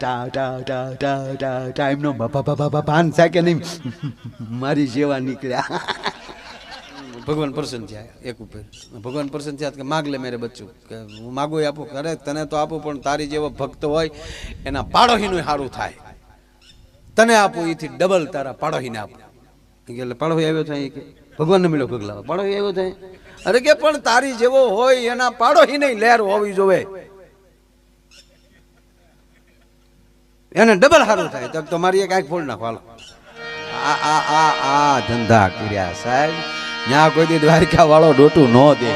ટા ટા ટા ટા ટા ટાઈમનો ભાન થાય નહીં મારી જેવા નીકળ્યા. ભગવાન પ્રસન્ન થયા એક ઉપર. ભગવાન પ્રસન્ન થયા કે માગ લે મેરે બચ્ચું. કે હું માગું આપું. અરે તને તો આપું, પણ તારી જેવો ભક્ત હોય, એના પાડોશીનું સારું થાય. તને આપું એથી ડબલ તારા પાડોહીને આપું. એટલે પાડોહી આવ્યો થાય કે? ભગવાનને મળ્યો પગલા પાડોહી આવ્યો થાય અરે કે પણ તારી જેવો હોય, એના પાડોહીને લહેર હોવી જોવે. એને ડબલ સારું થાય. તો મારી એક આંખ ફોડ નાખો, હાલો. આ આ આ આ ધંધા કર્યા સાહેબ. ત્યાં કોઈ દી દ્વારકા વાળો ડોટું ન દે.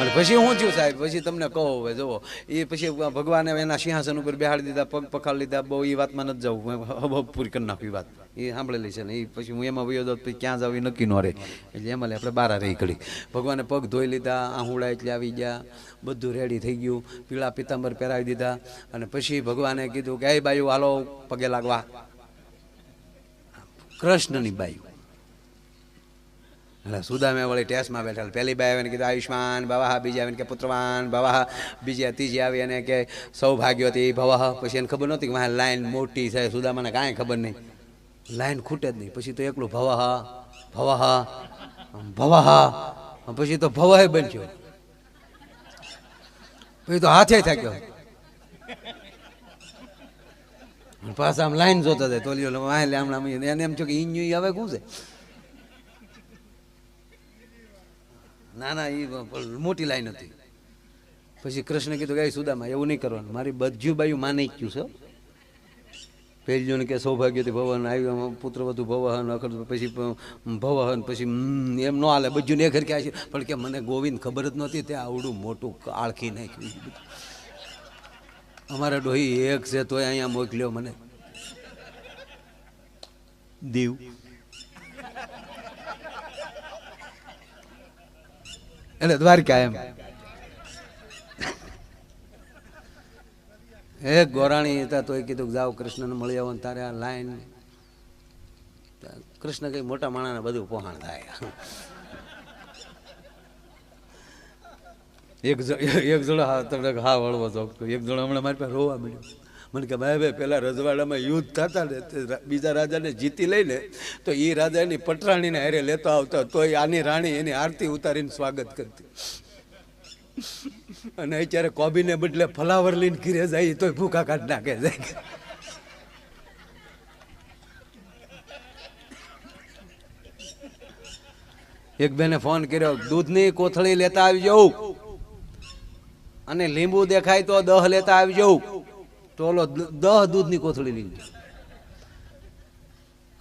અને પછી હું થયું સાહેબ? પછી તમને કહો હવે, જુઓ. એ પછી ભગવાને એના સિંહાસન ઉપર બેહાડી દીધા, પગ પખાડી લીધા, બહુ એ વાતમાં નથી જવું હબ પૂરી કરી નાખી વાત. એ સાંભળેલી છે ને એ પછી હું એમાં વયો દઉં ક્યાં જાવ એ નક્કી ન રહે. એટલે એમાં આપણે બાર રહી કરી ભગવાને પગ ધોઈ લીધા આહુડા એટલે આવી ગયા, બધું રેડી થઈ ગયું. પીળા પિત્તાંબર પહેરાવી દીધા અને પછી ભગવાને કીધું કે, એ બાયું, હાલો, પગે લાગવા. કૃષ્ણની બાઈ એટલે સુદામે વળી ટેસ્ટમાં બેઠા પહેલી બાઈ આવીને કીધું, આયુષ્માન ભવાહ બીજી આવીને કે, પુત્રવાન ભવાહ બીજી ત્રીજી આવી અને કે સૌભાગ્યવતી ભવાહ પછી એને ખબર નહોતી કે વાહ લાઈન મોટી છે. સુદામાને કાંઈ ખબર નહીં. લાઈન ખૂટે જ નહીં. પછી તો એકલું ભવાહ ભવાહ ભવાહ પછી તો ભવાહ બન્યો. પછી તો હાથે થાક્યો. પાછા આમ લાઈન જોતા જાય. તોલિયો લે એને એમ છો કે ઈન્યુ હવે શું છે? ના ના એ મોટી લાઈન હતી. પછી કૃષ્ણ કીધું કે સુદામાં, એવું નહીં કરવાનું. મારી બધું બાયું માને ગયું છે. પહેલું કે સૌભાગ્યથી ભવન આવ્યું પુત્ર વધુ ભવહન અખર પછી ભવહન, પછી એમ ન હાલે. બધું ને ઘર ક્યાં છે પણ કે મને ગોવિંદ ખબર જ નહોતી તે આવડું મોટું આળખી નાખ્યું અમારા ડોહી એક છે તોય અહીંયા મોકલ્યો મને. દીવ. એટલે દ્વારકા એમ હે ગોરાણી હતા તોય કીધું કે જાઓ કૃષ્ણને મળી આવો તારે આ લાઈન. કૃષ્ણ કઈ મોટા માણાને બધું પહોંચાણ થાય. એક એક હા તમને હા વળવો ચોકતો એક જણો હમણાં મારી પાસે રોવા મળ્યો મને કે ભાઈ ભાઈ પેલા રજવાડામાં યુદ્ધ થતા ને તે બીજા રાજાને જીતી લઈને તો એ રાજાની પટરાણીને હારે લેતો આવતો, તોય આની રાણી એની આરતી ઉતારીને સ્વાગત કરતી. અને અત્યારે કોબીને બદલે ફલાવર લઈને ઘીરે જાય, તોય ભૂખા કાઢ નાખે જાય એક બેને ફોન કર્યો, દૂધની કોથળી લેતા આવી જવું અને લીંબુ દેખાય તો દહ લેતા આવી જવું ઓલો દહ દૂધની કોથળી લઈ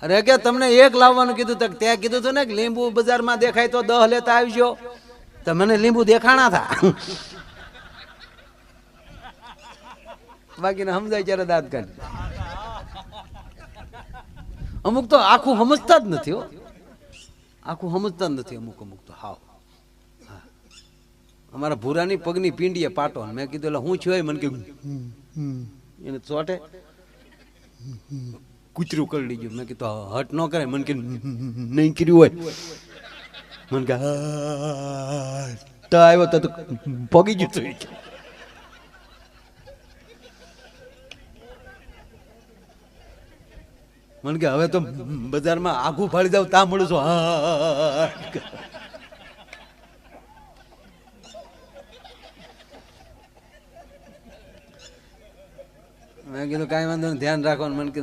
અરે કે તમને એક લાવવાનું કીધું તક ત્યાં કીધું હતું ને કે લીંબુ બજારમાં દેખાય તો દહ લેતા આવજો. મને લીંબુ દેખાણા હતા બાકીને સમજાય ત્યારે દાંત કાઢી. અમુક તો આખું સમજતા જ નથી હો. આખું સમજતા જ નથી અમુક અમુક તો. હાવ. અમારા ભૂરાની પગની પીંડીએ પાટો મેં કીધું, એટલે હું છું મને કે એને ચોટે કૂતરું કરી લીધું મેં કીધું હટ ન કરે મને કે નહીં કર્યું હોય મને કે. તો આવ્યો તો પગી ગયું તું મને કે હવે તો બજારમાં આખું ફાડી જાવ તા મળું છું હા મેં કીધું, કાંઈ વાંધો નહીં, ધ્યાન રાખવાનું મને કે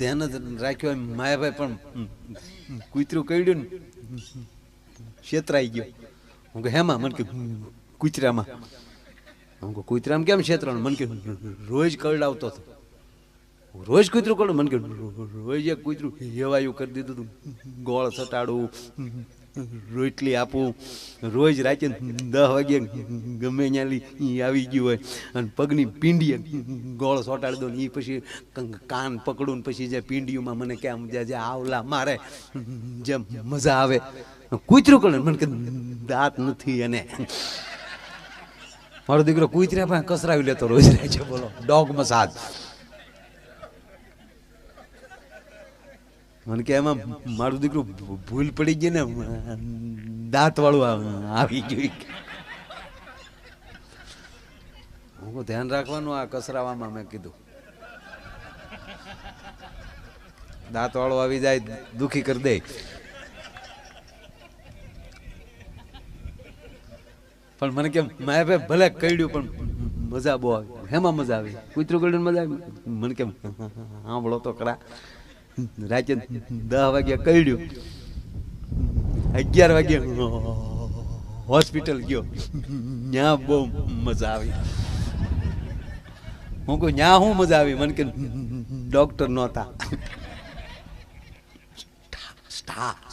ધ્યાન જ રાખ્યું એમ. માયાભાઈ પણ કૂતરું કઈડ્યું ને, છેતરાઈ ગયો. હું કે હેમાં? મને કે કૂતરામાં. હું કે કૂતરામાં કેમ છેતરાનું મને કે રોજ કરડાવતો હતો. રોજ કૂતરું કરડું મને કે રોજ એક કૂતરું હેવાયું કરી દીધું હતું ગોળ સટાડું. રોટલી આપું, રોજ રાતે દસ વાગે ગમે ત્યાંથી આવી ગયું હોય. અને પગની પીંડીએ ગોળ સોટાડી દઉં એ પછી કાન પકડું ને પછી જે પીંડીઓમાં મને કેમ જે આવલા મારે, જેમ મજા આવે. કૂતરું કરે મને કે દાંત નથી એને. મારો દીકરો કૂતરા પાસે કસરાવી લેતો રોજ રહે છે બોલો ડોગ મસાજ મને કે એમાં મારું દીકરું ભૂલ પડી ગઈ ને દાંત વાળું આવી ગયું. હું ધ્યાન રાખવાનું આ કસરાવામાં મેં કીધું. દાંત વાળો આવી જાય, દુખી કરી દે. પણ મને કેમ મારે ભાઈ ભલે કઈડ્યું પણ મજા બહુ આવી. હેમાં મજા આવી. કૂતરું કઈડ્યું મજા આવી. મને કેમ સાંભળો તો ખરા રાતે દસ વાગ્યા કઈડ્યું અગિયાર વાગે હોસ્પિટલ ગયો. ત્યાં બહુ મજા આવી. હું કહું ત્યાં શું મજા આવી? મને કે, ડોક્ટર નહોતા.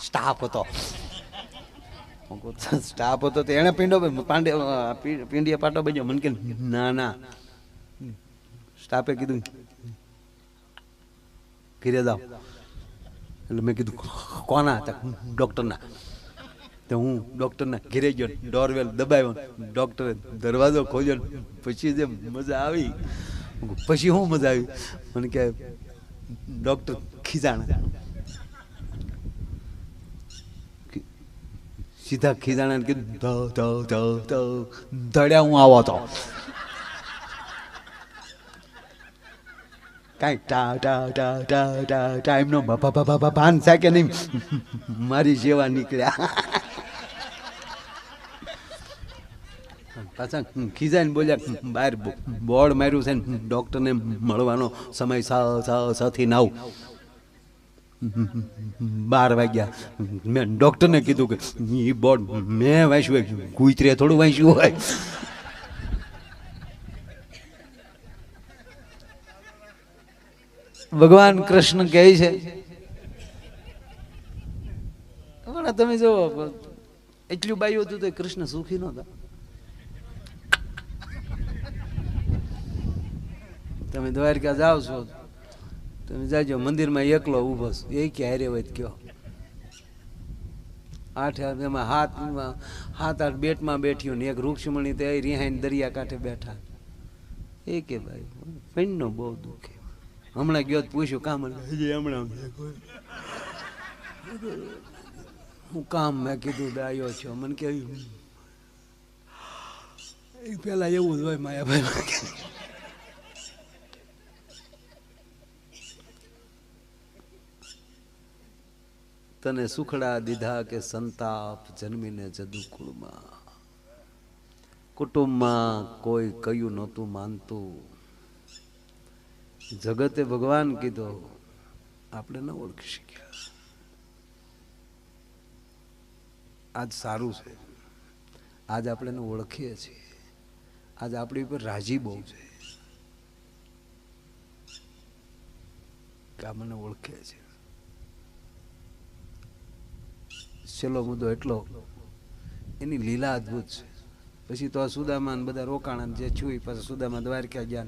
સ્ટાફ હતો. સ્ટાફ હતો તો એણે પીંડો પાંડે પીંડિયા પાટો બન્યો. મને કે, ના ના. સ્ટાફે કીધું ઘીરે જાઓ એટલે મેં કીધું, કોના હતા? ડૉક્ટરના. તો હું ડૉક્ટરના ઘેરે ગયો, ડોરવેલ દબાવ્યો, ડૉક્ટરે દરવાજો ખોલ્યો, પછી જે મજા આવી. પછી શું મજા આવી? મને કે, ડૉક્ટર ખીજાણા. સીધા ખીજાણા કીધું ધડ્યા હું આવો તો. કાંઈ ટા ટા ટા ટા ટા બાપા બાપા ભાન થાય કે નહીં? મારી જેવા નીકળ્યા. પાછા ખીજાઈને બોલ્યા બહાર બોર્ડ માર્યું છે ને, ડૉક્ટરને મળવાનો સમય સથી નાવ. બાર વાગ્યા. મેં ડૉક્ટરને કીધું કે એ બોર્ડ મેં વાંચ્યું કુતરે થોડું વાંચ્યું હોય. ભગવાન કૃષ્ણ કહે છે. પણ તમે જો એટલું બાયું હતું તો કૃષ્ણ સુખી નહોતા. તમે દ્વારકા જાઓ છો, તમે જાજો, મંદિરમાં એકલો ઊભો છો. એ હોય તો કયો. આઠ એમાં હાથ હાથ આઠ બેટમાં બેઠ્યો ને એક વૃક્ષમણી તે રિહાઈને દરિયા કાંઠે બેઠા. એ કે ભાઈ પેનનો બહુ દુઃખ હમણાં ગયો તો પૂછ્યું કામ હજી હમણાં હું કામ મેં કીધું ડાયો છો. મને કે પેલા એવું જ હોય માયાભાઈ. તને સુખડા દીધા કે સંતાપ જન્મીને જદુકુળમાં? કુટુંબમાં કોઈ કયું નહોતું માનતું? જગતે ભગવાન કીધો, આપણે ન ઓળખી શક્યા આજ સારું છે. આજ આપણે ઓળખીએ છીએ. આજ આપણી ઉપર રાજી બહુ છે. કે મને ઓળખે છે. છેલ્લો મુદ્દો એટલો, એની લીલા અદ્ભુત છે. પછી તો આ સુદામા ને બધા રોકાણા જે છું પછી સુદામા દ્વારકા ગયા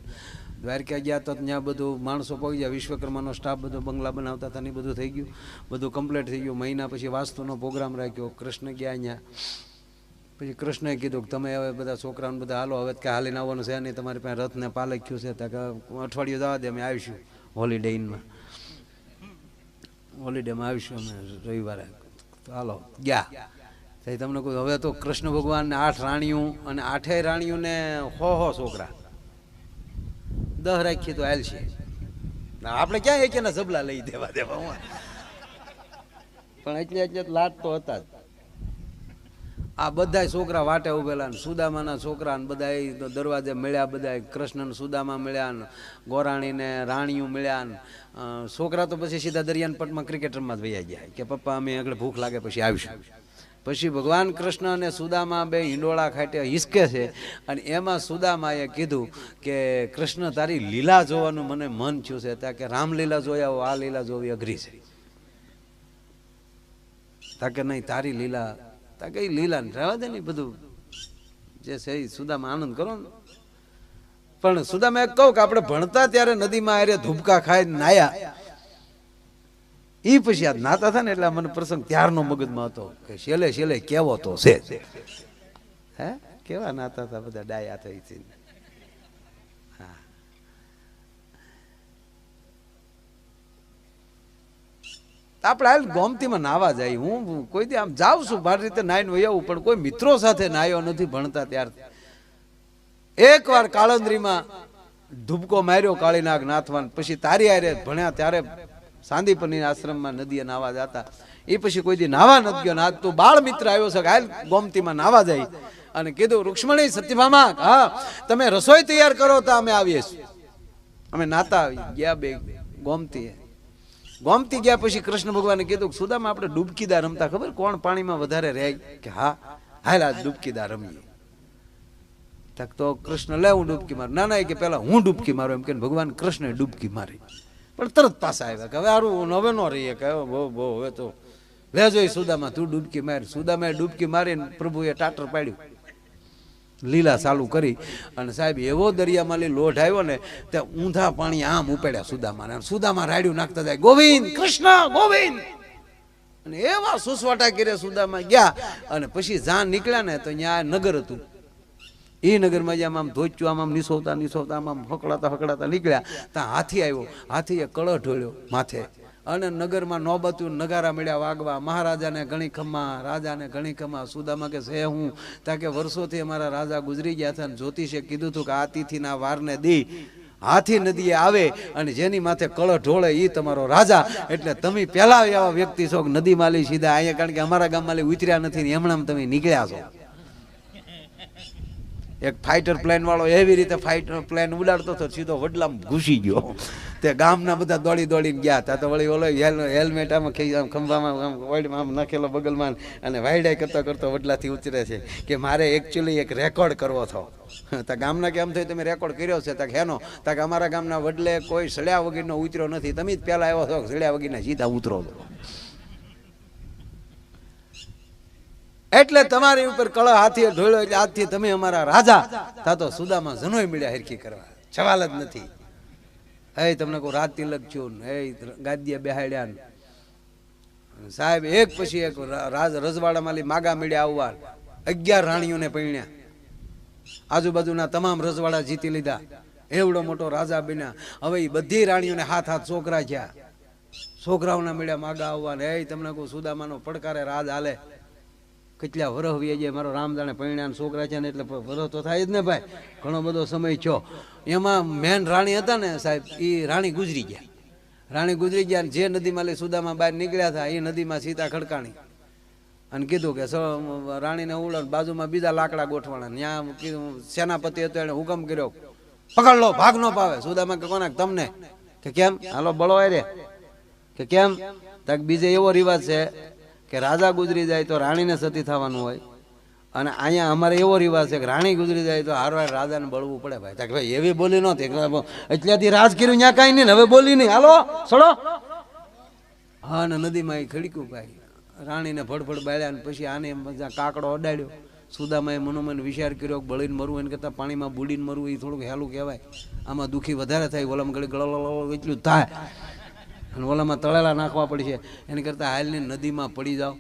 દ્વારકા ગયા તો ત્યાં બધું માણસો પહોંચી ગયા. વિશ્વકર્માનો સ્ટાફ બધો બંગલા બનાવતા હતા ને બધું થઈ ગયું. બધું કમ્પ્લીટ થઈ ગયું. મહિના પછી વાસ્તુનો પ્રોગ્રામ રાખ્યો. કૃષ્ણ ગયા અહીંયા. પછી કૃષ્ણએ કીધું કે તમે હવે બધા છોકરાઓને બધા હાલો. હવે કાંઈ હાલીને આવવાનું છે નહીં. તમારી પાસે રથને પાલખ્યું છે. ત્યાં કે અઠવાડિયું જવા દે, અમે આવીશું હોલિડે ઇનમાં હોલિડેમાં આવીશું અમે રવિવારે. હાલો, ગયા. તમને કહું, હવે તો કૃષ્ણ ભગવાનને આઠ રાણીઓ અને આઠેય રાણીઓને હો હો છોકરા. દહ રાખીએ તો હાલ છે. આપણે ક્યાં એક એના જબલા લઈ દેવા દેવા હું પણ એટલે એટલે લાટ તો હતા જ. આ બધા છોકરા વાટે ઉભેલા ને સુદામાના છોકરા ને બધા દરવાજે મળ્યા બધા, કૃષ્ણને સુદામા મળ્યા ને ગોરાણીને રાણીઓ મળ્યા ને છોકરા તો પછી સીધા દરિયાનપટમાં ક્રિકેટરમાં જ વૈયા ગયા. કે પપ્પા, અમે આગળ ભૂખ લાગે પછી આવીશું. પછી ભગવાન કૃષ્ણ અને સુદામા બે હિંડોળા ખાટે હિસકે છે. અને એમાં સુદામાએ કીધું કે, કૃષ્ણ, તારી લીલા જોવાનું મને મન થયું છે. ત્યાં કે રામલીલા જોયા આ લીલા જોવી અઘરી છે. તા કે, નહીં, તારી લીલા. તા કે લીલા રહેવા દે ને બધું. જે છે એ સુદામા આનંદ કરો ને. પણ સુદામા એક કહું કે, આપણે ભણતા ત્યારે નદીમાં આરે ધુબકા ખાઈ નાયા. ઈ પછી આ નાતા હતા ને એટલે મને પ્રસંગ ત્યારનો મગજમાં હતો કે શેલે શેલે કેવો તો છે? હે? કેવા નાતા હતા બધા ડાયા થઈ હતી આપણે હાલ ગોમતીમાં નાવા જાય. હું કોઈ દી આમ જાઉં છું મારી રીતે નાઈને વહી આવું, પણ કોઈ મિત્રો સાથે નાયો નથી ભણતા ત્યારથી એકવાર કાળંદરીમાં ધુબકો માર્યો કાળીનાગ નાથવાન, પછી તારી હારે ભણ્યા ત્યારે સાંદીપની આશ્રમમાં નદીએ નાવા જતા. એ પછી કોઈ દી નાવા નથી ગયો આજ તો બાળ મિત્ર આવ્યો છે હાલ ગોમતીમાં નાવા જાય. અને કીધું, રૂક્ષ્મણી સત્યભામા હા, તમે રસોઈ તૈયાર કરો તો અમે આવીએ છીએ. અમે નાતા આવી ગયા બે ગોમતી ગોમતી ગયા પછી કૃષ્ણ ભગવાને કીધું સુદામાં, આપણે ડૂબકીદાર રમતા ખબર? કોણ પાણીમાં વધારે રહે? કે, હા, હાલ આ ડૂબકીદાર રમીએ. તક તો કૃષ્ણ, લે, હું ડૂબકી મારું. ના ના કે, પેલા હું ડૂબકી મારું. એમ કે ભગવાન કૃષ્ણ ડૂબકી મારી. પણ તરત પાછા આવ્યા કે હવે હારું હવે નો રહીએ કે બહુ બહુ, હવે તો લેજો એ સુદામાં, તું ડૂબકી માર. સુદામાં ડૂબકી મારીને પ્રભુએ ટાટર પાડ્યું. લીલા ચાલુ કરી અને સાહેબ એવો દરિયામાં લોઢ આવ્યો ને તે ઊંધા પાણી આમ ઉપાડ્યા સુદામાં અને સુદામાં રાડ્યું નાખતા જાય, ગોવિંદ, કૃષ્ણ, ગોવિંદ! અને એવા સુસવાટા કરે સુદામાં ગયા અને પછી જાન નીકળ્યા ને તો ત્યાં નગર હતું. એ નગરમાં જેમ આમ ધોચ્યું, આમ આમ નિસોતા નિસોતા આમ હકડાતા હકડાતા નીકળ્યા, ત્યાં હાથી આવ્યો. હાથીએ કળહ ઢોળ્યો માથે. અને નગરમાં નોબતું નગારા મળ્યા વાગવા. મહારાજાને ઘણી ખમ્મા, રાજાને ઘણી ખમ્મા. સુદામાં કે છે હું? ત્યાં કે, વર્ષોથી અમારા રાજા ગુજરી ગયા હતા અને જ્યોતિષે કીધું હતું કે, આ તિથિના વારને દી. હાથી નદીએ આવે અને જેની માથે કળ ઢોળે એ તમારો રાજા. એટલે તમે પહેલા એવા વ્યક્તિ છો નદી માલી સીધા. અહીંયા કારણ કે અમારા ગામમાં ઉતર્યા નથી ને હમણાં તમે નીકળ્યા છો. એક ફાઇટર પ્લેન વાળો એવી રીતે ફાઇટર પ્લેન ઉડાડતો હતો, સીધો વડલામાં ઘૂસી ગયો. તે ગામના બધા દોડી દોડીને ગયા. તા તો વળી ઓલો હેલ- હેલ્મેટ આમાં આમ ખંભામાં, આમ ઓઈડમાં આમ નાખેલો બગલમાં અને વાયડાઈ કરતો કરતો વડલાથી ઉતરે છે કે મારે એકચ્યુઅલી એક રેકોર્ડ કરવો હતો. તો ગામના કેમ થયું તમે રેકોર્ડ કર્યો છે? તા હેનો કે અમારા ગામના વડલે કોઈ સળ્યા વગીરનો ઉતર્યો નથી. તમે જ પહેલા આવ્યો છો, સળ્યા વગીરના સીધા ઉતરો છો. એટલે તમારી ઉપર કળ હાથીએ ઢોળ્યો એટલે આજથી તમે અમારા રાજા. તા સુદામાં જનોય મળ્યા હિરકી કરવા. સવાલ જ નથી. હે, તમને કહું રાત તિલક ને? હે ગાદીએ બેહાડ્યા સાહેબ, એક પછી એક રાજ રજવાડામાં માગા મળ્યા આવવા. અગિયાર રાણીઓને પૈણ્યા. આજુબાજુના તમામ રજવાડા જીતી લીધા. એવડો મોટો રાજા બન્યા. હવે એ બધી રાણીઓને હાથ હાથ છોકરા થયા. છોકરાઓના મળ્યા માગા આવવા હે તમને કહું સુદામાનો પડકારે રાજ હાલે. કેટલા વરહ વીએ જાય મારો રામ જાણે પૈણાના છોકરા છે ને એટલે વરહ તો થાય જ ને ભાઈ. ઘણો બધો સમય છો એમાં મેન રાણી હતા ને સાહેબ એ રાણી ગુજરી ગયા. રાણી ગુજરી ગયા જે નદીમાં લઈ સુદામાં બહાર નીકળ્યા હતા એ નદીમાં સીતા ખડકાણી. અને કીધું કે રાણીને ઉડો બાજુમાં બીજા લાકડા ગોઠવાના ત્યાં કીધું, સેનાપતિ હતો એને હુકમ કર્યો. પકડ લો, ભાગ નો પાવે સુદામાં કે કોના? તમને. કે કેમ? હાલો બળો રે. કે કેમ? તક બીજે એવો રિવાજ છે કે રાજા ગુજરી જાય તો રાણીને સતી થવાનું હોય. અને અહીંયા અમારે એવો રિવાજ છે કે રાણી ગુજરી જાય તો હારવાર રાજાને બળવું પડે ભાઈ. કે ભાઈ એવી બોલી નહોતી એટલેથી રાજ કર્યું ત્યાં કાંઈ નહીં હવે બોલી નહીં. હાલો, સડો. હા ને નદીમાં એ ખડક્યું ભાઈ. રાણીને ફડફડ બાળ્યા ને પછી આને કાકડો અડાડ્યો. સુદામાએ મનોમન વિચાર કર્યો બળીને મરવું એને કરતાં પાણીમાં બુડીને મરવું એ થોડુંક હેલું કહેવાય. આમાં દુઃખી વધારે થાય ઓલામાં ગળી ગળો એટલું થાય. અને ઓલામાં તળેલા નાખવા પડશે એને કરતાં હાલની નદીમાં પડી જાઓ.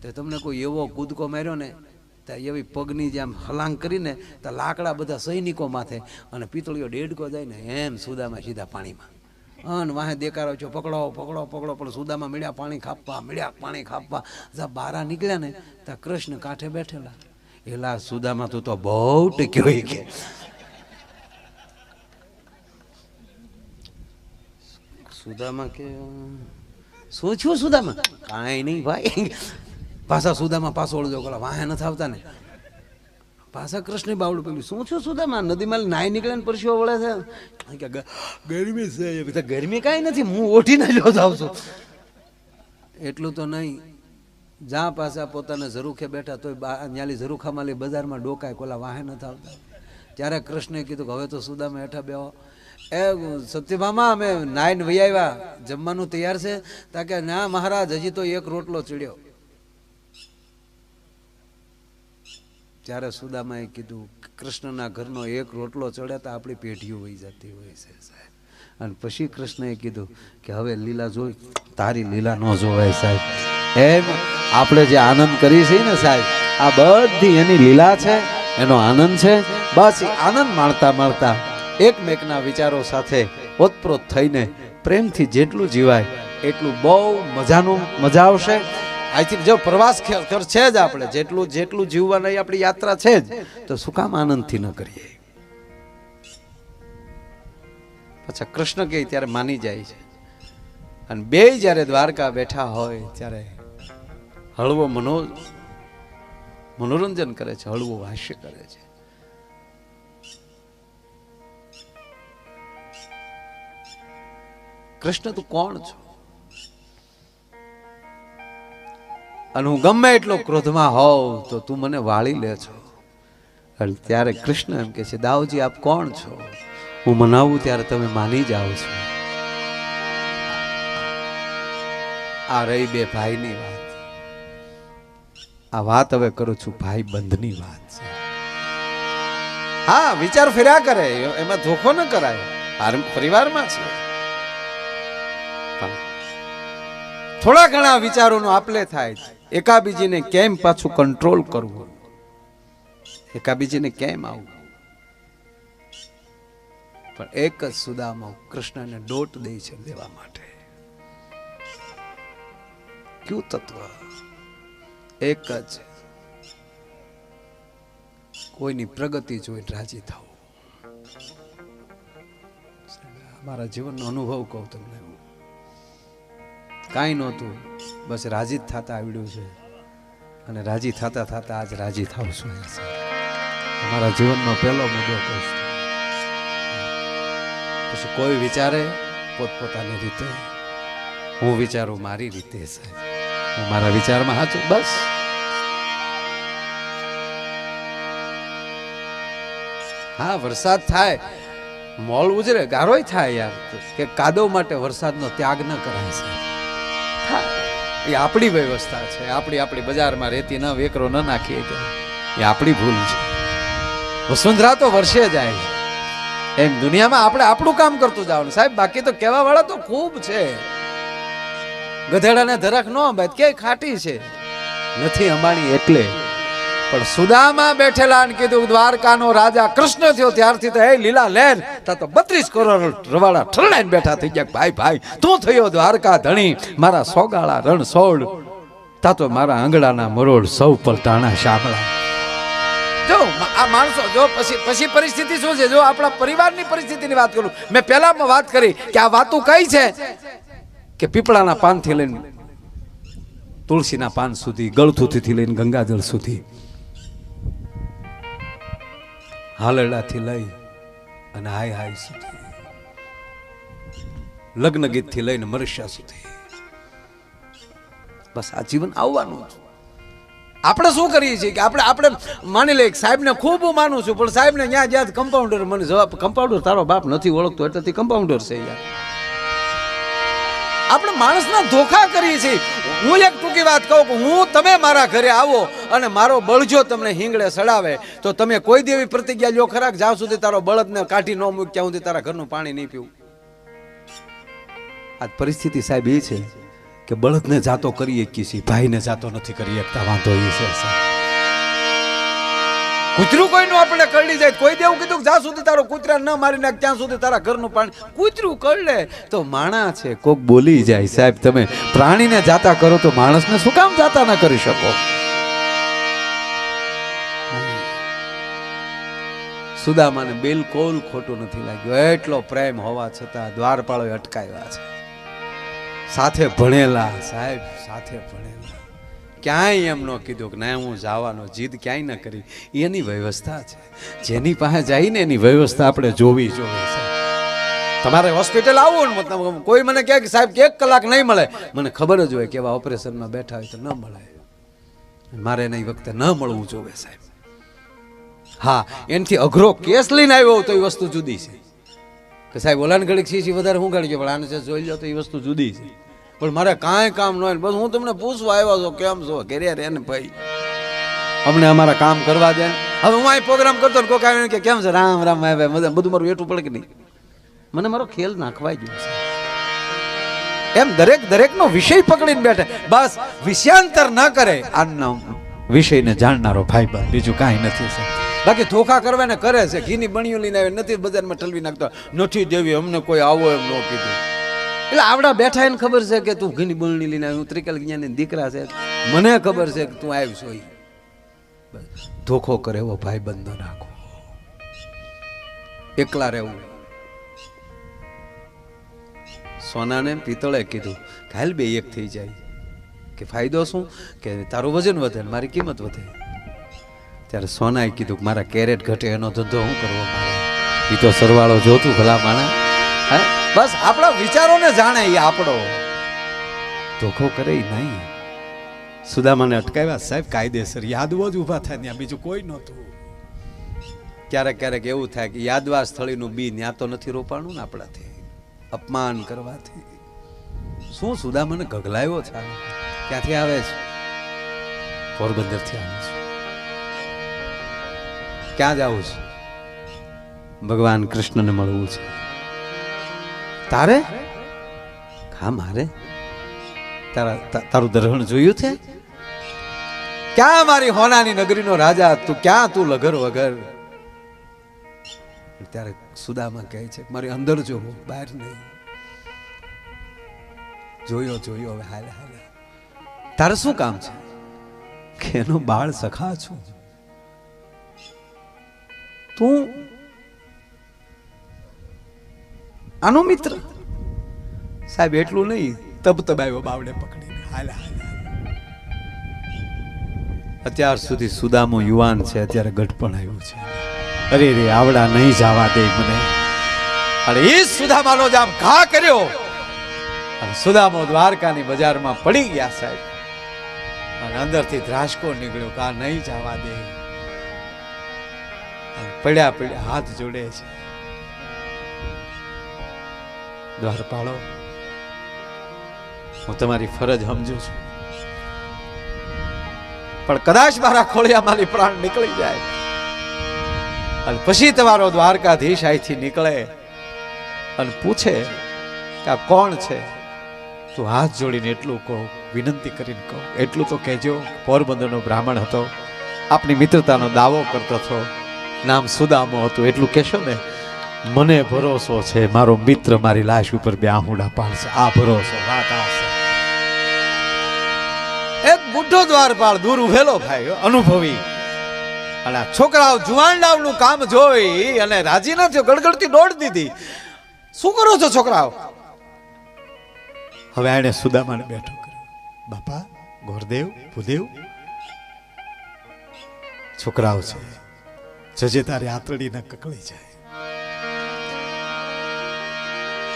તો તમને કોઈ એવો કૂદકો માર્યો ને, તો એવી પગની જેમ હલાંગ કરીને તો લાકડા બધા સૈનિકો માથે અને પિતળીઓ ડેડકો જાય ને એમ સુદામાં સીધા પાણીમાં. અન વાહે દેકારો છો, પકડો પકડો પકડો, પણ સુદામાં મળ્યા પાણી ખાપવા, મળ્યા પાણી ખાપવા. જા બારા નીકળ્યા ને ત્યાં કૃષ્ણ કાંઠે બેઠેલા. એલા સુદામાં તું તો બહુ ટક્યો કે. સુદામાં કે શું છું સુદામાં? કાંઈ નહીં ભાઈ. પાછા સુદામાં પાછો ઓળજો કોલા વાહે નથી આવતા ને. પાછા કૃષ્ણ બાવડું પેલું શું છું સુદામાં? નદીમાં નાઈ નીકળે ને પરસીઓ વળે છે? ગરમી છે. ગરમી કાંઈ નથી. હું ઓઠીને જ જાઉં છું એટલું તો નહીં. જ્યાં પાછા પોતાને ઝરૂખે બેઠા તોય ન્યાલી ઝરૂખામાં લઈ બજારમાં ડોકાય કોલા વાહે નથી આવતા. ત્યારે કૃષ્ણે કીધું કે હવે તો સુદામાં હેઠા બેહો. એ સત્યભામાં અમે નાઈન વહી આવ્યા. જમવાનું તૈયાર છે. તા કે, ના મહારાજ, હજી તો એક રોટલો ચડ્યો. ત્યારે સુદામાએ કીધું, કૃષ્ણના ઘરનો એક રોટલો ચડે તો આપણી પેઢીઓ વહી જતી હોય છે, સાહેબ. અને પછી કૃષ્ણએ કીધું કે, હવે લીલા જોઈ, તારી લીલા ન જોવાય, સાહેબ. એમ આપણે જે આનંદ કરી છે ને, સાહેબ, આ બધી એની લીલા છે, એનો આનંદ છે. બસ આનંદ માણતા માણતા એકમેકના વિચારો સાથે ઓતપ્રોત થઈને પ્રેમથી જેટલું જીવાય, એટલું બહુ મજાનું મજા આવશે. અહીંથી જો પ્રવાસ ખર છે જ આપણે, જેટલું જેટલું જીવવાની આપણી યાત્રા છે જ, તો શું કામ આનંદથી ન કરીએ? પાછા કૃષ્ણ કહે ત્યારે માની જાય છે. અને બે જ્યારે દ્વારકા બેઠા હોય, ત્યારે હળવો મનો, મનોરંજન કરે છે, હળવો હાસ્ય કરે છે. કૃષ્ણ, તું કોણ છો? અને હું ગમે એટલો ક્રોધમાં હોઉં તો તું મને વાળી લે છો ત્યારે કૃષ્ણ એમ કે છે, દાઉજી, આપ કોણ છો? હું મનાવું ત્યારે તમે માની જાઓ છો. આ રહી બે ભાઈની વાત. આ વાત હવે કરું છું ભાઈ બંધની વાત છે. હા, વિચાર ફેર્યા કરે, એમાં ધોખો ન કરાય. પાર- પરિવારમાં છે. પણ થોડા ઘણા વિચારોનો આપલે થાય એકાબીજીને કેમ પાછું કંટ્રોલ કરવું? એકાબીજીને કેમ આવવું પણ એક જ સુદામા કૃષ્ણને ડોટ દે છે દેવા માટે. કયું તત્વ? એક જ. કોઈની પ્રગતિ જોઈને રાજી થવું મારા જીવનનો અનુભવ કહું તમને કાંઈ નહોતું. બસ રાજી જ થતા આવડ્યું છે. અને રાજી થતા થતા આજ રાજી થાવ છું. અમારા જીવનનો પહેલો મુદ્દો કહું પછી કોઈ વિચારે પોતપોતાની રીતે. હું વિચારું મારી રીતે સાહેબ. હું મારા વિચારમાં સાચું બસ. હા, વરસાદ થાય. મોલ ઉજરે, ગારોય થાય યાર. કે કાદવ માટે વરસાદનો ત્યાગ ન કરાય સાહેબ. એ આપણી વ્યવસ્થા છે. આપણી આપણી બજારમાં રેતી ન વેકરો ન નાખીએ કે. એ આપણી ભૂલ છે. વસુંધરા તો વર્ષે જાય એમ દુનિયામાં આપણે આપણું કામ કરતું જવાનું. સાહેબ, બાકી તો કહેવા વાળા તો ખૂબ છે. ગધેડાને ધરખ ન અંબાય કે ખાટી છે. નથી અંબાણી એટલે. પણ સુદામાં બેઠેલા ને કીધું દ્વારકાનો રાજા કૃષ્ણ થયો ત્યારથી તો એ લીલા લેન, તા તો બત્રીસ કરોડ રવાડા ઠરણાઈને બેઠા થઈ ગયા. ભાઈ ભાઈ, તું થયો દ્વારકા ધણી, મારા સોગાળા રણ સોળ તા તો મારા આંગળાના મરોડ સૌ પલટાણા શામળા. જો, આ માણસો, જો, પછી પછી પરિસ્થિતિ શું છે? જો આપણા પરિવારની પરિસ્થિતિની વાત કરું, મેં પહેલામાં વાત કરી કે આ વાતો કઈ છે? કે પીપળાના પાનથી લઈને તુલસીના પાન સુધી ગળથુથી લઈને ગંગાજળ સુધી. હાલરડાથી લઈ અને હાય હાય સુધી. લગ્ન ગીતથી લઈને મરસ્યા સુધી. બસ આ જીવન આવવાનું છે આપણે શું કરીએ છીએ કે આપણે આપણે માની લઈએ સાહેબને ખૂબ માનું છું, પણ સાહેબને ત્યાં જ્યાં કમ્પાઉન્ડર મને જવાબ કમ્પાઉન્ડર તારો બાપ નથી ઓળખતો, એટલે કમ્પાઉન્ડર છે યાર. આપણે માણસના ધોખા કરીએ છીએ હું એક ટૂંકી વાત કહું કે હું તમે મારા ઘરે આવો અને મારો બળજો તમને હિંગળે સડાવે, તો તમે કોઈ દેવી પ્રતિજ્ઞા લ્યો ખરાક જ્યાં સુધી તારો બળદને કાઢી ન મૂક, ત્યાં સુધી તારા ઘરનું પાણી નહીં પીવું આજ પરિસ્થિતિ સાહેબ એ છે કે બળદને જાતો કરી શકીએ છીએ, ભાઈને જાતો નથી કરી શકતા, વાંધો એ છે સાહેબ. કૂતરું કોઈનું આપણે કરડી જાય કોઈ દેવું કીધું કે જ્યાં સુધી તારો કૂતરા ન મારી નાખ, ત્યાં સુધી તારા ઘરનું પાણી. કૂતરું કરડે તો માણા છે, કોક બોલી જાય. સાહેબ, તમે પ્રાણીને જાતા કરો તો માણસને શું કામ જાતા ના કરી શકો? સુદામાને બિલકુલ ખોટું નથી લાગ્યું. એટલો પ્રેમ હોવા છતાં દ્વારપાળો અટકાવ્યા છે. સાથે ભણેલા, સાહેબ, સાથે ભણેલા. ક્યાંય એમ ન કીધું કે ના, હું જવાનો, જીદ ક્યાંય ન કરી. એની વ્યવસ્થા છે. જેની પાસે જઈને એની વ્યવસ્થા આપણે જોવી જોઈએ છે તમારે હોસ્પિટલ આવવું મતલબ કોઈ મને કહે કે, સાહેબ એક કલાક નહીં મળે. મને ખબર જ હોય કે એવા ઓપરેશનમાં બેઠા હોય તો ન મળે. મારે એની વખતે ન મળવું જોવે સાહેબ. હા, એનાથી અઘરો કેસ લઈને આવ્યો તો એ વસ્તુ જુદી છે. કે સાહેબ, ઓલાન ઘડીક શીશી વધારે હું ઘડી ગયો, પણ આને જોઈ લો તો એ વસ્તુ જુદી છે. પણ મારે કાંઈ કામ ન હોય બસ હું તમને પૂછવા આવ્યો છો, કેમ છો? ઘેરે રે ભાઈ. અમને અમારા કામ કરવા દે. હવે હું અહીં પ્રોગ્રામ કરતો ને આવીને કે કેમ છે? રામ રામ ભાઈ મજા બધું મારું એટું પડે કે નહીં? મને મારો ખેલ નાખવાઈ ગયો છે. એમ દરેક, દરેકનો વિષય પકડીને બેઠે. બસ, વિષયાંતર ન કરે. આનો વિષયને જાણનારો ભાઈ બીજું કાંઈ નથી સર બાકી ધોખા કરવા ને કરે છે. ઘીની બણિયું લઈને આવે નથી બજારમાં ઠલવી નાખતો. નથી દેવી, અમને કોઈ આવો એમ ન કીધું. એટલે આવડા બેઠા એને ખબર છે કે તું ઘીની બળણી લઈને આવ્યું, ત્રિકલ જ્ઞાની દીકરા છે. મને ખબર છે કે તું આવ્યો છો ધોખો કરે એવો ભાઈ બંધ નાખો. એકલા રહેવું. સોનાને પિત્તળે કીધું કે બે એક થઈ જાય. કે ફાયદો શું? કે તારું વજન વધે મારી કિંમત વધે. ત્યારે સોનાએ કીધું કે મારા કેરેટ ઘટે એનો ધંધો હું કરવો મારે. એ તો સરવાળો જોતું ભલા માણા હે? બસ આપણા વિચારોને જાણે એ આપણો. ધોખો કરે નહીં. સુદામાને અટકાવ્યા સાહેબ કાયદેસર. યાદવો જ ઊભા થાય ત્યાં બીજું કોઈ નહોતું. ક્યારેક ક્યારેક એવું થાય કે યાદવા સ્થળીનું બી ત્યાં તો નથી રોપાણું ને આપણાથી. અપમાન કરવાથી. શું સુદામાને ગગલાયો છે? ક્યાંથી આવે છે? પોરબંદરથી આવે છે. ક્યાં જવું છે? ભગવાન કૃષ્ણને મળવું છે. તારે? હા મારે. તારા તારું દરહણ જોયું છે? ક્યાં મારી હોનાની નગરીનો રાજા? તું ક્યાં તું લગર વગર ત્યારે સુદામા કહે છે મારી અંદર જોવો બહાર નહીં. જોયો જોયો હવે હાલ હાલ. તારે શું કામ છે? કે એનો બાળ સખા છું? તું આનો મિત્ર સાહેબ, એટલું નહીં. તબ તબાયો બાવડે પકડીને. હાલ. અત્યાર સુધી સુદામો યુવાન છે, અત્યારે ગઢપણ આવ્યું છે. અરે, રે, આવડા નહીં જવા દે મને. અરે, એ સુદામાનો જ આમ ઘા કર્યો. અને સુદામો દ્વારકાની બજારમાં પડી ગયા, સાહેબ. અને અંદરથી ધ્રાસકો નીકળ્યો કે આ નહીં જવા દે. પડ્યા પડ્યા હાથ જોડે છે. દ્વારપાળો. હું તમારી ફરજ સમજુ છું. પણ કદાચ મારા ખોળિયા મારી પ્રાણ નીકળી જાય. અને પછી તમારો દ્વારકાધીશ અહીંથી નીકળે અને પૂછે કે આ કોણ છે? તું હાથ જોડીને એટલું કહો, વિનંતી કરીને કહો. એટલું તો કહેજો, પોરબંદરનો બ્રાહ્મણ હતો. આપની મિત્રતાનો દાવો કરતો હતો. નામ સુદામો હતું. એટલું કહેશો ને? મને ભરોસો છે, મારો મિત્ર મારી લાશ ઉપર બે આહુડા પાડશે. આ ભરોસો, વાત આ એક બુઢો દ્વારપાળ દૂર ઉભેલો ભાઈ અનુભવી. અને આ છોકરાઓ જુવાનડાવનું કામ જોઈ અને રાજી ન થયો, ગડગડતી દોડ દીધી. શું કરો છો છોકરાઓ? હવે એણે સુદામાને બેઠો કર્યો. બાપા, ગોરદેવ, ભૂદેવ. છોકરાઓ છે, જજે તારી આંતળી ન કકળી જાય.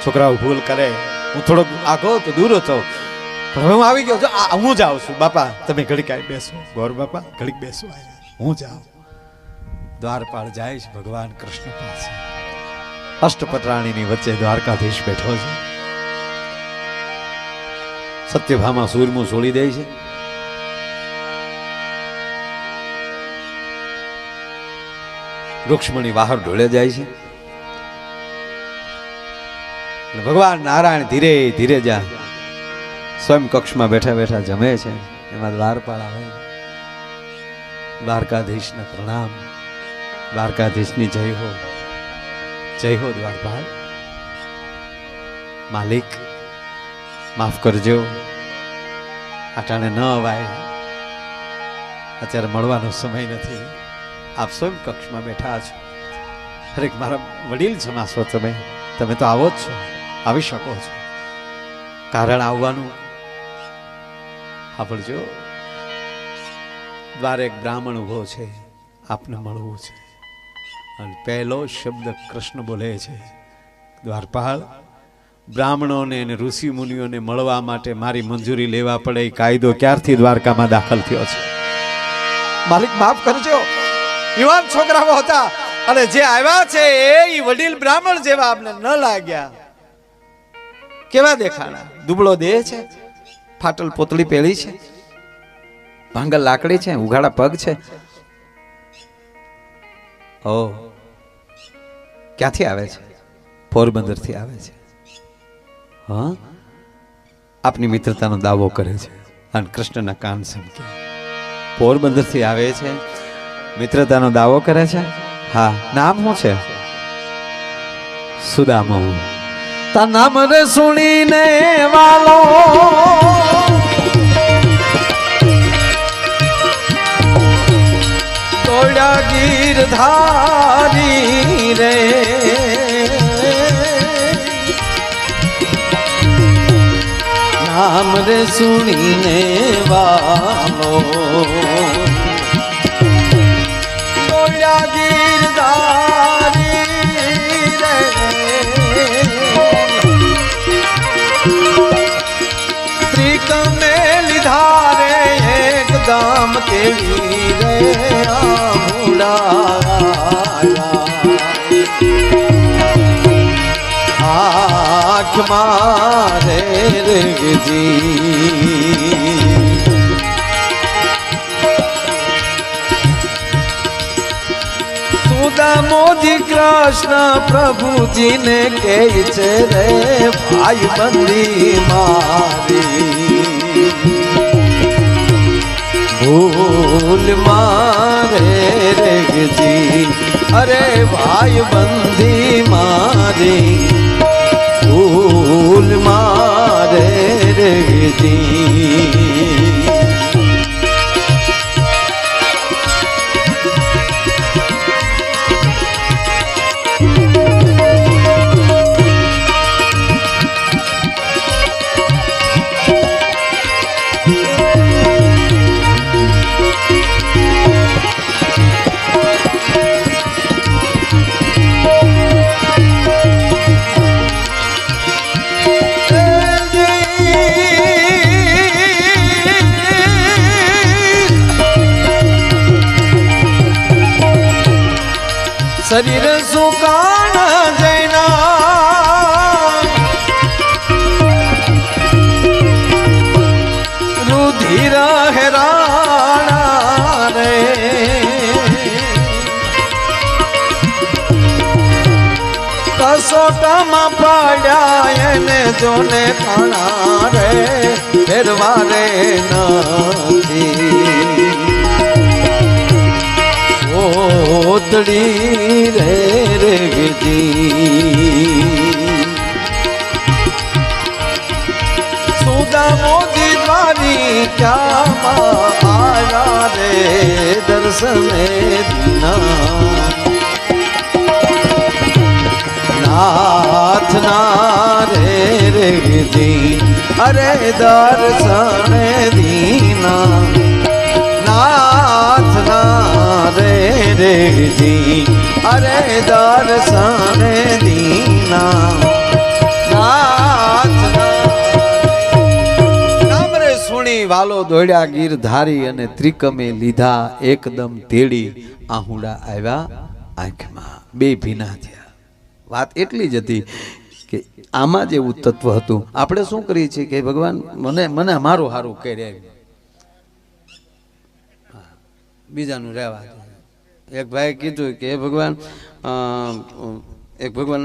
છોકરાઓ ભૂલ કરે, હું થોડોક આગો તો દૂર હતો પણ હવે હું આવી ગયો છું. આ, હું જાઉં છું. બાપા, તમે ઘડીક આવી બેસો. ગોર બાપા, ઘડીક બેસો હું હું જાઉં. દ્વારપાળ જાય છે ભગવાન કૃષ્ણ પાસે. અષ્ટપટરાણીની વચ્ચે દ્વારકાધીશ બેઠો છે. સત્યભામાં સૂરમું છોડી દે છે. રૂક્ષ્મણી વાહર ઢોળે જાય છે. ભગવાન નારાયણ ધીરે ધીરે જા. સ્વયં કક્ષમાં બેઠા બેઠા જમે છે. એમાં દ્વારપાળ આવે. દ્વારકાધીશને પ્રણામ. દ્વારકાધીશની જય હો. જય હો દ્વારપાળ. માલિક, માફ કરજો. આટાણે ન અવાય. અત્યારે મળવાનો સમય નથી. આપ સ્વયં કક્ષમાં બેઠા છો. હરેક મારા વડીલ જમાશો તમે તમે તો આવો જ છો. આવી શકો છો. કારણ આવવાનું સાંભળજો. દ્વારે એક બ્રાહ્મણ ઊભો છે, આપને મળવું છે. અને પહેલો શબ્દ કૃષ્ણ બોલે છે દ્વારપાળ બ્રાહ્મણોને અને ઋષિ મુનિઓને મળવા માટે મારી મંજૂરી લેવા પડે એ કાયદો ક્યારથી દ્વારકામાં દાખલ થયો છે? માલિક, માફ કરજો. યુવાન છોકરાઓ હતા અને જે આવ્યા છે એ વડીલ બ્રાહ્મણ જેવા આપને ન લાગ્યા. કેવા દેખાણા? દુબળો દેહ છે? ફાટલ પોતળી પેલી છે? ભાંગલ લાકડી છે? ઉઘાડા પગ છે? ઓ, ક્યાંથી આવે છે? પોરબંદરથી આવે છે? હા? આપની મિત્રતાનો દાવો કરે છે. અને કૃષ્ણના કાન સમકે. પોરબંદરથી આવે છે? મિત્રતાનો દાવો કરે છે? હા. નામ શું છે? સુદામો. તા નામ રે સુણીને વાલો. દોડ્યા ગીર ધારી રે. નામ રે સુણીને વાલો. એકદમ તેડી રે આમુડાયા આંખ મારે રેગજી સુદામોજી કૃષ્ણ પ્રભુજીને કહે છે રે ભાઈ બંદી મારી ભૂલ મારે રેગજી અરે ભાઈ બંધી મારી ભૂલ મારે રેગજી કસોટામાં પાડ્યા એને જોને પાણા રે, ફેરવા રે નથી. ઓતડી રે રે ગજી સુદા મોદી દ્વારી ક્યામાં આવ્યા રે, દર્શને દીના. નાથ ના રે રે દી. અરે દર્શન દીના. નાથના રે રે દી. અરે દર્શન દીના. વાલો દોડ્યા ગીર ધારી અને ત્રિકમે લીધા એકદમ તેડી આહુડા આવ્યા આંખમાં. બે ભીના થયા. વાત એટલી જ હતી કે આમાં જ એવું તત્વ હતું. આપણે શું કરીએ છીએ કે ભગવાન મને મને મારું સારું કરે બીજાનું રહેવા એક ભાઈ કીધું કે ભગવાન એક ભગવાન